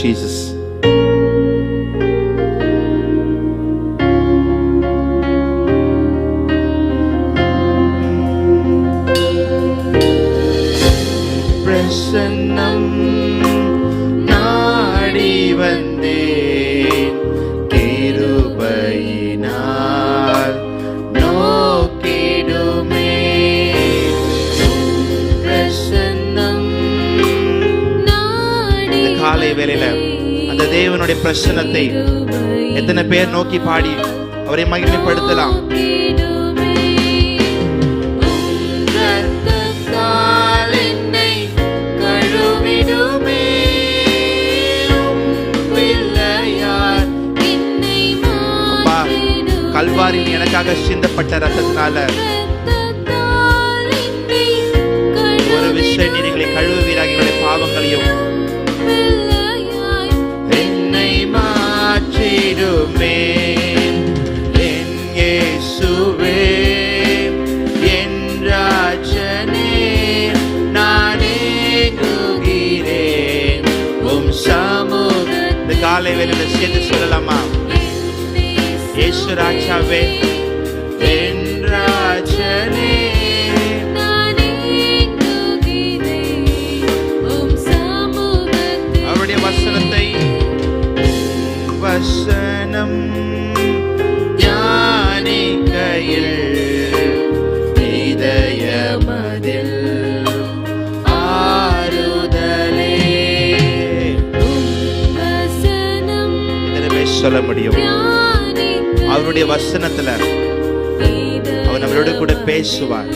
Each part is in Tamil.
Jesus. காலை வேலையில அந்த தேவனுடைய பிரச்சனத்தை எத்தனை பேர் நோக்கி பாடி அவரை மகிமைப்படுத்தலாம். ரத்தத்தால் எனக்காக சிந்தப்பட்ட ரத்தத்தினால வேலையில சேர்ந்து சொல்லலாமா? இயேசு ராஜாவே சொல்ல முடியும் அவருடைய வசனத்துல அவர் நம்மளோட கூட பேசுவார்.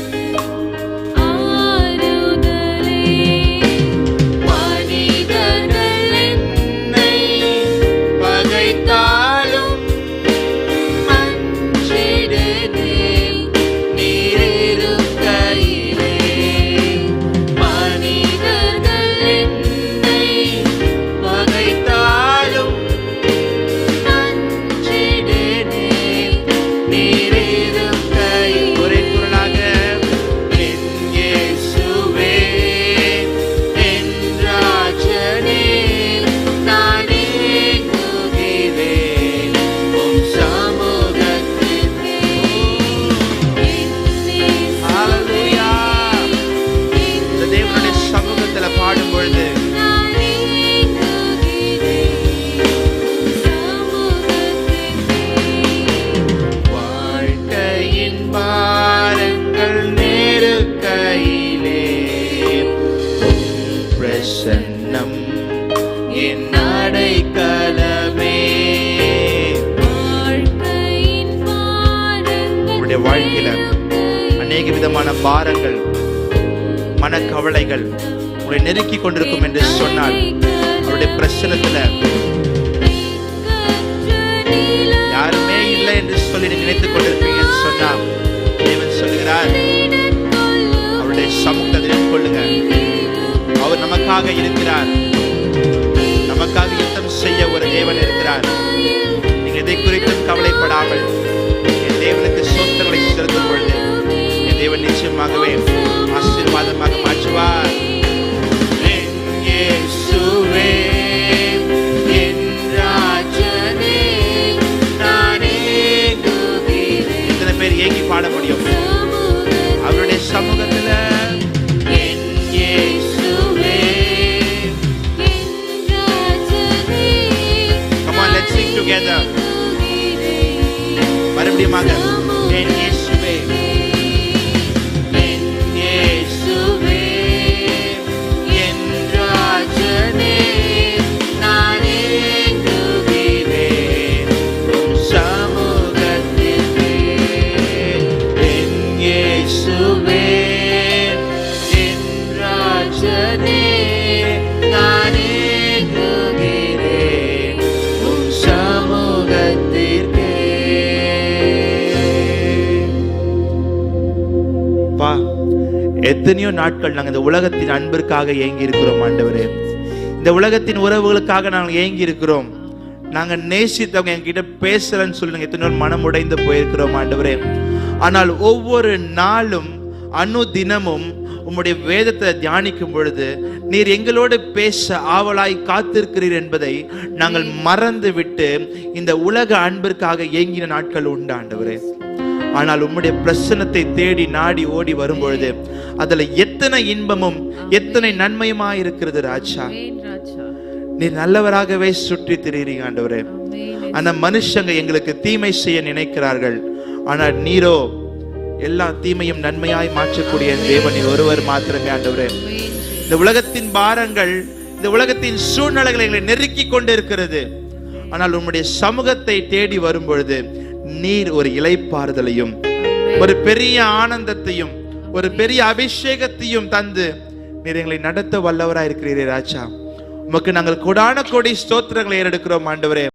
வாழ்க்கையில அநேக விதமான பாரங்கள் மனக்கவலைகள் உங்களை நெருக்கி கொண்டிருக்கும் என்று சொன்னால் அவருடைய பிரச்சனத்துல யாருமே இல்லை என்று சொல்லி நினைத்துக் கொண்டிருப்பீங்கன்னு சொன்னா தேவன் சொல்லுகிறார் அவருடைய சமூகத்தை கொள்ளுங்க அவர் நமக்காக இரு எத்தனையோ நாட்கள் நாங்கள் இந்த உலகத்தின் அன்பிற்காக ஏங்கி இருக்கிறோம் ஆண்டவரே. இந்த உலகத்தின் உறவுகளுக்காக நாங்கள் ஏங்கி இருக்கிறோம் நாங்கள் நேசித்தவங்க என்கிட்ட பேசலன்னு சொல்லி நாங்கள் எத்தனையோ மனம் உடைந்து போயிருக்கிறோம் ஆண்டவரே. ஆனால் ஒவ்வொரு நாளும் அணு தினமும் உம்முடைய வேதத்தை தியானிக்கும் பொழுது நீர் எங்களோடு பேச ஆவலாய் காத்திருக்கிறீர் என்பதை நாங்கள் மறந்து விட்டு இந்த உலக அன்பிற்காக ஏங்கின நாட்கள் உண்டாண்டவரே ஆனால் உம்முடைய பிரசன்னத்தை தேடி நாடி ஓடி வரும்பொழுது அதுல எத்தனை இன்பமும் எத்தனை நன்மையுமா இருக்கிறது ராஜா. நீர் நல்லவராகவே சுற்றி திரிகிறீங்க ஆண்டவரே. அந்த மனுஷங்க எங்களுக்கு தீமை செய்ய நினைக்கிறார்கள். ஆனால் நீரோ எல்லா தீமையும் நன்மையாய் மாற்றக்கூடிய தேவன் ஒருவர் மாத்திரமே ஆண்டவரே. இந்த உலகத்தின் பாரங்கள் இந்த உலகத்தின் சூழ்நிலைகளை எங்களை நெருக்கி கொண்டிருக்கிறது. ஆனால் உம்முடைய சமூகத்தை தேடி வரும் பொழுது நீர் ஒரு இலைப்பாறுதலையும் ஒரு பெரிய ஆனந்தத்தையும் ஒரு பெரிய அபிஷேகத்தையும் தந்து நீர் எங்களை நடத்த வல்லவராய் இருக்கிறீரே ராஜா. உமக்கு நாங்கள் கொடான கொடி ஸ்தோத்திரங்களை ஏறெடுக்கிறோம் ஆண்டவரே.